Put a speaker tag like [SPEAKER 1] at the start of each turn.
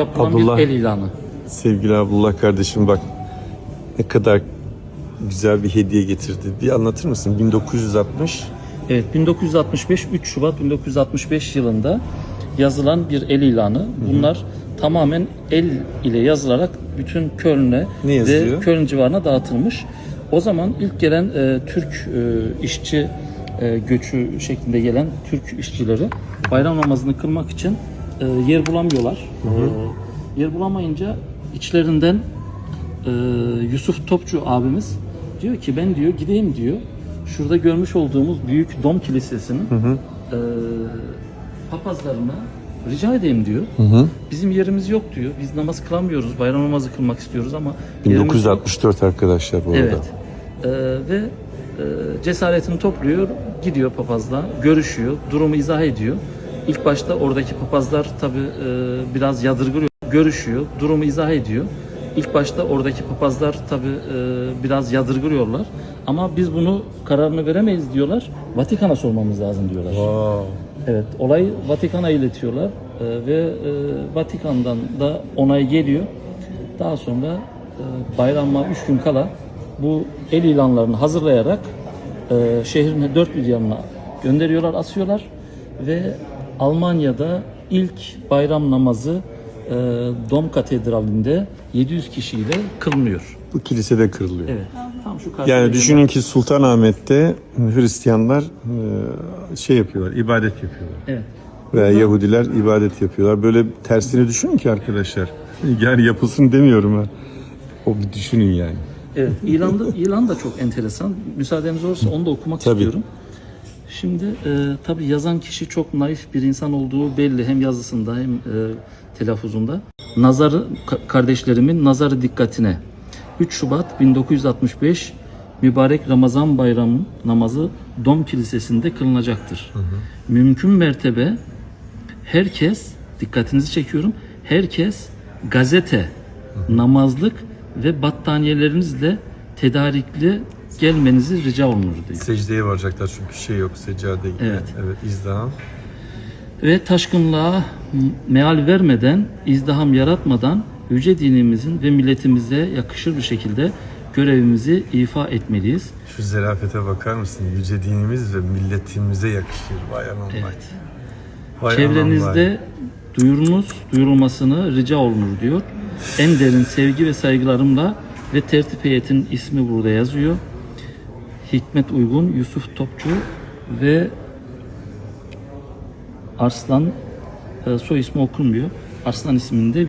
[SPEAKER 1] yapılan
[SPEAKER 2] Abdullah.
[SPEAKER 1] bir el ilanı.
[SPEAKER 2] Sevgili Abdullah kardeşim bak ne kadar güzel bir hediye getirdi. Bir anlatır mısın? 1960
[SPEAKER 1] Evet 1965 3 Şubat 1965 yılında yazılan bir el ilanı. Bunlar tamamen el ile yazılarak bütün Köln'e
[SPEAKER 2] Ne
[SPEAKER 1] ve? Köln civarına dağıtılmış. O zaman ilk gelen e, Türk e, işçi e, göçü şeklinde gelen Türk işçileri bayram namazını kılmak için e, yer bulamıyorlar. E, yer bulamayınca içlerinden e, Yusuf Topçu abimiz diyor ki ben diyor gideyim diyor. Şurada görmüş olduğumuz büyük dom kilisesinin e, papazlarına rica edeyim diyor. Bizim yerimiz yok diyor. Biz namaz kılamıyoruz. Bayram namazı kılmak istiyoruz ama yerimiz yok.
[SPEAKER 2] 1964 arkadaşlar bu arada.
[SPEAKER 1] Evet. Ee, ve e, cesaretini topluyor, gidiyor papazla, görüşüyor, durumu izah ediyor. İlk başta oradaki papazlar tabi biraz yadırgıyor, görüşüyor, durumu izah ediyor. İlk başta oradaki papazlar tabi biraz yadırgıyorlar. Ama biz bunu kararını veremeyiz diyorlar. Vatikan'a sormamız lazım diyorlar. Evet, olayı Vatikan'a iletiyorlar Ee, ve e, Vatikan'dan da onay geliyor. Daha sonra e, bayrama 3 gün kala bu el ilanlarını hazırlayarak e, şehrin dört bir yanına gönderiyorlar, asıyorlar ve Almanya'da ilk bayram namazı e, Dom Katedrali'nde 700 kişiyle kılınıyor.
[SPEAKER 2] Bu kilisede kırılıyor.
[SPEAKER 1] Evet. Tam şu karşıda
[SPEAKER 2] Yani düşünün ki Sultanahmet'te Hristiyanlar e, şey yapıyorlar, ibadet yapıyorlar.
[SPEAKER 1] Evet.
[SPEAKER 2] Veya Yahudiler ibadet yapıyorlar. Böyle tersini düşünün ki arkadaşlar. Yani yapılsın demiyorum ha. O bir düşünün yani.
[SPEAKER 1] Evet, İlan da, İlan da çok enteresan. Müsaadeniz olursa onu da okumak
[SPEAKER 2] Tabii.
[SPEAKER 1] istiyorum. Şimdi e, tabii yazan kişi çok naif bir insan olduğu belli hem yazısında hem e, telaffuzunda. Nazarı ka- kardeşlerimin nazarı dikkatine. 3 Şubat 1965 mübarek Ramazan bayramı namazı Dom Kilisesi'nde kılınacaktır. Mümkün mertebe herkes dikkatinizi çekiyorum. Herkes gazete, namazlık ve battaniyelerinizle tedarikli gelmenizi rica olunur diyor.
[SPEAKER 2] Secdeye varacaklar çünkü şey yok seccade gibi.
[SPEAKER 1] Evet.
[SPEAKER 2] Evet izdiham.
[SPEAKER 1] Ve taşkınlığa meal vermeden, izdiham yaratmadan yüce dinimizin ve milletimize yakışır bir şekilde görevimizi ifa etmeliyiz.
[SPEAKER 2] Şu zerafete bakar mısın? Yüce dinimiz ve milletimize yakışır. Vay anam.
[SPEAKER 1] Evet.
[SPEAKER 2] Vay anam
[SPEAKER 1] Çevrenizde duyurunuz, duyurulmasını rica olunur diyor. En derin sevgi ve saygılarımla ve tertip heyetinin ismi burada yazıyor. Hikmet Uygun, Yusuf Topçu ve Arslan e, soy ismi okunmuyor. Arslan isminde